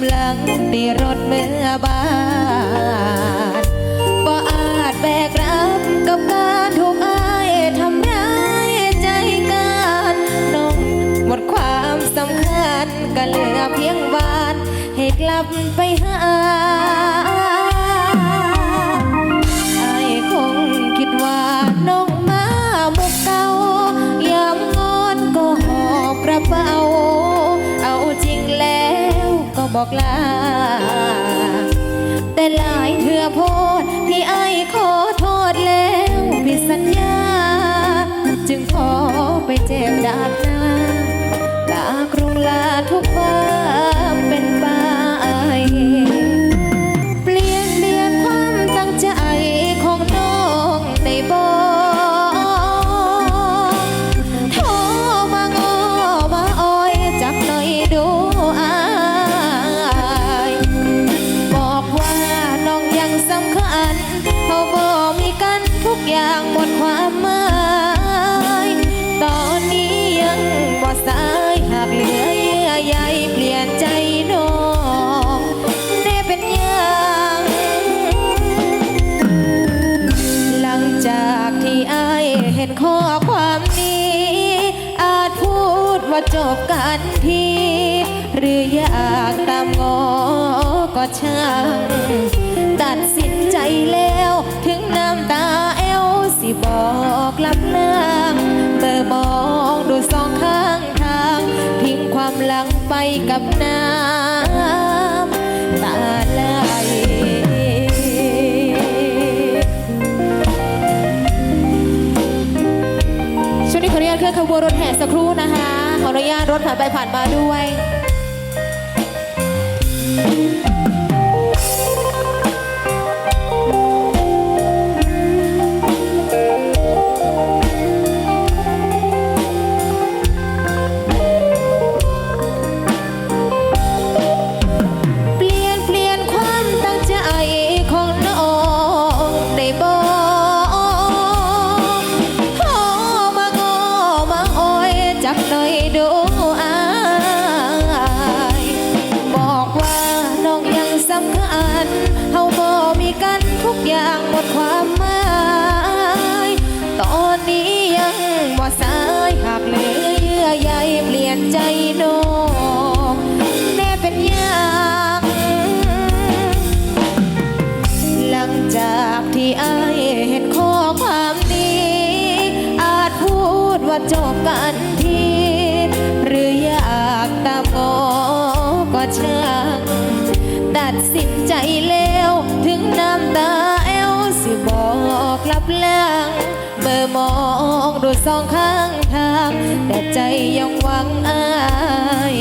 ำลังตีรถเมื่อบานบ่อาจแบกรับกับการถูกอายทำร้ายใจกันน้องหมดความสำคัญก็เหลือเพียงบานให้กลับไปหา บอกลา แต่หลายเถื่อโพดที่ไอ้ขอโทษแล้วผิดสัญญา จึงขอไปเจ็บดาบ ดความหมายตอนนี้ยังบ่สายหากเหลือเยื่อใยเปลี่ยนใจน้องได้เป็นอย่างหลังจากที่อายเห็นข้อความนี้ อาจพูดว่าจบกันทีหรืออยากตามงอก็ช่างตัดสินใจแล้ว หลังไปกับน้ำตาไหลช่วงนี้ขออนุญาตเคลื่อนขบวนรถแห่สักครู่นะคะ ขออนุญาตรถผ่านไปผ่านมาด้วย สำคัญเฮาบ่มีกันทุกอย่างหมดความหมาย ตอนนี้ยังบ่สายหากเหลือเยื่อใยเปลี่ยนใจน้องแน่เป็นอย่างหลังจากที่อายเห็นข้อความนี้ อาจพูดว่าจบกันที หรืออยากตามงอก็เช่า สินใจแล้ว ถึงน้ำตาแอลสิบอกลับหลังเมื่อมองดูสองข้างทาง แต่ใจยังหวังอ้าย